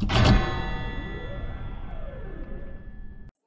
you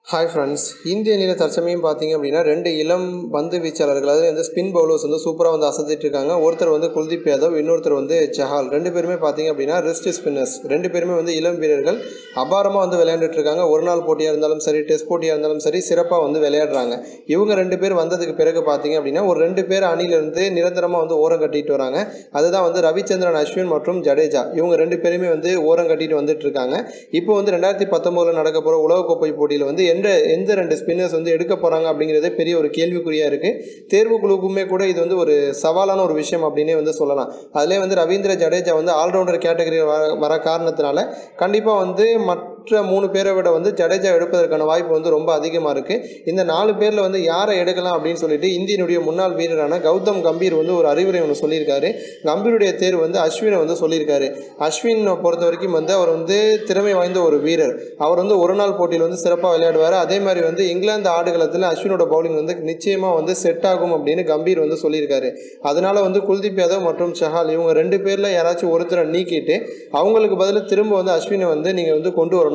hi friends இந்திய அணியில் தற்சமயம் பார்த்தீங்க அப்படின்னா ரெண்டு இளம் பந்து வீச்சாளர்கள் அதாவது வந்து ஸ்பின் பவுலர்ஸ் வந்து சூப்பராக வந்து அசத்திட்டு இருக்காங்க. ஒருத்தர் வந்து குல்தீப் யாதவ் இன்னொருத்தர் வந்து சஹால் ரெண்டு பேருமே பார்த்தீங்க அப்படின்னா ரிஸ்ட் ஸ்பின்னர்ஸ் ரெண்டு பேருமே வந்து இளம் வீரர்கள். அபாரமாக வந்து விளையாண்டுட்டு இருக்காங்க. ஒரு நாள் போட்டியாக இருந்தாலும் சரி டெஸ்ட் போட்டியாக இருந்தாலும் சரி சிறப்பாக வந்து விளையாடுறாங்க. இவங்க ரெண்டு பேர் வந்ததுக்கு பிறகு பார்த்தீங்க அப்படின்னா ஒரு ரெண்டு பேர் அணியிலிருந்து நிரந்தரமாக வந்து ஓரம் கட்டிட்டு வராங்க. அதுதான் வந்து ரவிச்சந்திரன் அஸ்வின் மற்றும் ஜடேஜா. இவங்க ரெண்டு பேருமே வந்து ஓரம் கட்டிட்டு வந்துட்டு இருக்காங்க. இப்போ வந்து ரெண்டாயிரத்தி பத்தொம்போதில் நடக்க போகிற உலகக்கோப்பை போட்டியில் வந்து எந்த எந்த ரெண்டு ஸ்பின்னர்ஸ் வந்து எடுக்க போகிறாங்க அப்படிங்கிறதே பெரிய ஒரு கேள்விக்குறியாக இருக்குது தேர்வு குழுக்குமே கூட இது வந்து ஒரு சவாலான ஒரு விஷயம் அப்படின்னே வந்து சொல்லலாம். அதிலே வந்து ரவீந்திர ஜடேஜா வந்து ஆல்ரவுண்டர் கேட்டகரி வர வர காரணத்தினால கண்டிப்பாக வந்து மற்ற மூணு பேரை விட வந்து ஜடேஜா எடுப்பதற்கான வாய்ப்பு வந்து ரொம்ப அதிகமாக இருக்குது இந்த நாலு பேரில் வந்து யாரை எடுக்கலாம் அப்படின்னு சொல்லிட்டு இந்தியனுடைய முன்னாள் வீரரான கௌதம் கம்பீர் வந்து ஒரு அறிவுரை ஒன்று சொல்லியிருக்காரு. கம்பீருடைய தேர்வு வந்து அஸ்வினை வந்து சொல்லியிருக்காரு. அஸ்வின் பொறுத்த வரைக்கும் வந்து அவர் வந்து திறமை வாய்ந்த ஒரு வீரர். அவர் வந்து ஒரு நாள் போட்டியில் வந்து சிறப்பாக விளையாடுவார். அதே மாதிரி வந்து இங்கிலாந்து ஆடுகளத்தில் அஸ்வினோட பவுலிங் வந்து நிச்சயமாக வந்து செட் ஆகும் அப்படின்னு கம்பீர் வந்து சொல்லியிருக்காரு. அதனால வந்து குல்தீப் யாதவ் மற்றும் சஹால் இவங்க ரெண்டு பேரில் யாராச்சும் ஒருத்தரை நீக்கிட்டு அவங்களுக்கு பதிலாக திரும்ப வந்து அஸ்வினை வந்து நீங்கள் வந்து கொண்டு வரணும்.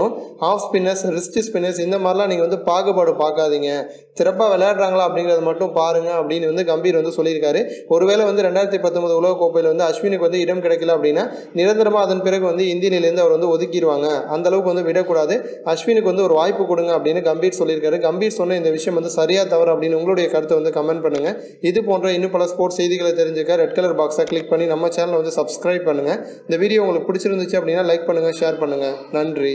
ஆஃப் ஸ்பின்னர்ஸ் ரிஸ்ட் ஸ்பின்னர்ஸ் இந்த மாதிரிலாம் நீங்கள் வந்து பாகுபாடு பார்க்காதீங்க. சிறப்பாக விளையாடுறாங்களா அப்படிங்கிறத மட்டும் பாருங்க அப்படின்னு வந்து கம்பீர் வந்து சொல்லியிருக்காரு. ஒருவேளை வந்து ரெண்டாயிரத்தி பத்தொன்பது உலகக்கோப்பையில் வந்து அஸ்வினுக்கு வந்து இடம் கிடைக்கல அப்படின்னா நிரந்தரமாக அதன் பிறகு வந்து இந்தியிலேருந்து அவர் வந்து ஒதுக்கிடுவாங்க. அந்த அளவுக்கு வந்து விடக்கூடாது. அஸ்வினுக்கு வந்து ஒரு வாய்ப்பு கொடுங்க அப்படின்னு கம்பீர் சொல்லியிருக்காரு. கம்பீர் சொன்ன இந்த விஷயம் வந்து சரியா தவறு அப்படின்னு உங்களுடைய கருத்தை வந்து கமெண்ட் பண்ணுங்க. இது போன்ற இன்னும் பல ஸ்போர்ட்ஸ் செய்திகளை தெரிஞ்சுக்க ரெட் கலர் பாக்ஸை கிளிக் பண்ணி நம்ம சேனலை வந்து சப்ஸ்கிரைப் பண்ணுங்க. இந்த வீடியோ உங்களுக்கு பிடிச்சிருந்துச்சு அப்படின்னா லைக் பண்ணுங்க ஷேர் பண்ணுங்க. நன்றி.